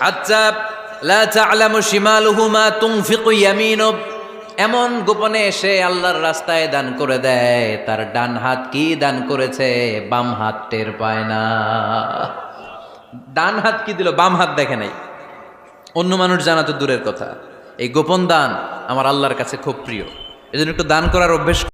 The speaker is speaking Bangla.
আচ্ছা লা তা'লামু শিমালুহু মা তুনফিকু ইয়ামিনু এমন গোপনে এসে আল্লাহর রাস্তায় দান করে দেয়। তার ডান হাত কি দান করেছে? বাম হাত টের পায় না। ডান হাত কি দিল? বাম হাত দেখে নাই। অন্য মানুষ জানা তো দূরের কথা। এই গোপন দান আমার আল্লাহর কাছে খুব প্রিয়। এজন্য একটু দান করার অভ্যেস